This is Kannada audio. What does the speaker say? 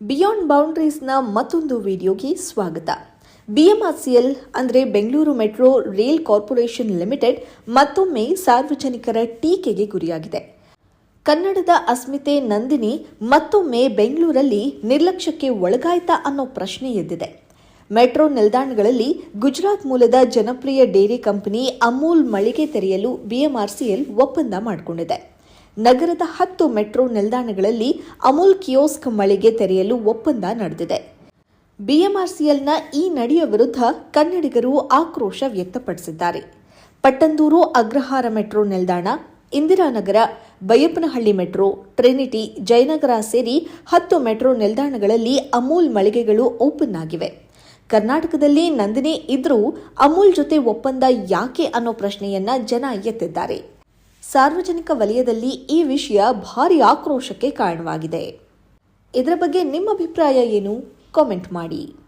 ಬಿಯಾಂಡ್ ಬೌಂಡ್ರೀಸ್ನ ಮತ್ತೊಂದು ವಿಡಿಯೋಗೆ ಸ್ವಾಗತ. B M R C L ಅಂದರೆ Bengaluru Metro Rail Corporation Limited ಮತ್ತೊಮ್ಮೆ ಸಾರ್ವಜನಿಕರ ಟೀಕೆಗೆ ಗುರಿಯಾಗಿದೆ. ಕನ್ನಡದ ಅಸ್ಮಿತೆ ನಂದಿನಿ ಮತ್ತೊಮ್ಮೆ ಬೆಂಗಳೂರಲ್ಲಿ ನಿರ್ಲಕ್ಷ್ಯಕ್ಕೆ ಒಳಗಾಯ್ತಾ ಅನ್ನೋ ಪ್ರಶ್ನೆ ಎದ್ದಿದೆ. ಮೆಟ್ರೋ ನಿಲ್ದಾಣಗಳಲ್ಲಿ ಗುಜರಾತ್ ಮೂಲದ ಜನಪ್ರಿಯ ಡೇರಿ ಕಂಪನಿ ಅಮೂಲ್ ಮಳಿಗೆ ತೆರೆಯಲು ಬಿಎಂಆರ್ಸಿಎಲ್ ಒಪ್ಪಂದ ಮಾಡಿಕೊಂಡಿದೆ. ನಗರದ ಹತ್ತು ಮೆಟ್ರೋ ನಿಲ್ದಾಣಗಳಲ್ಲಿ ಅಮೂಲ್ ಕಿಯೋಸ್ಕ್ ಮಳಿಗೆ ತೆರೆಯಲು ಒಪ್ಪಂದ ನಡೆದಿದೆ. ಬಿಎಂಆರ್ಸಿಎಲ್ನ ಈ ನಡೆಯ ವಿರುದ್ಧ ಕನ್ನಡಿಗರು ಆಕ್ರೋಶ ವ್ಯಕ್ತಪಡಿಸಿದ್ದಾರೆ. ಪಟ್ಟಂದೂರು ಅಗ್ರಹಾರ ಮೆಟ್ರೋ ನಿಲ್ದಾಣ, ಇಂದಿರಾನಗರ, ಬೈಯಪ್ಪನಹಳ್ಳಿ ಮೆಟ್ರೋ, ಟ್ರಿನಿಟಿ, ಜಯನಗರ ಸೇರಿ ಹತ್ತು ಮೆಟ್ರೋ ನಿಲ್ದಾಣಗಳಲ್ಲಿ ಅಮೂಲ್ ಮಳಿಗೆಗಳು ಓಪನ್ ಆಗಿವೆ. ಕರ್ನಾಟಕದಲ್ಲಿ ನಂದಿನಿ ಇದ್ರೂ ಅಮೂಲ್ ಜೊತೆ ಒಪ್ಪಂದ ಯಾಕೆ ಅನ್ನೋ ಪ್ರಶ್ನೆಯನ್ನ ಜನ ಎತ್ತಿದ್ದಾರೆ. ಸಾರ್ವಜನಿಕ ವಲಯದಲ್ಲಿ ಈ ವಿಷಯ ಭಾರಿ ಆಕ್ರೋಶಕ್ಕೆ ಕಾರಣವಾಗಿದೆ. ಇದರ ಬಗ್ಗೆ ನಿಮ್ಮ ಅಭಿಪ್ರಾಯ ಏನು? ಕಾಮೆಂಟ್ ಮಾಡಿ.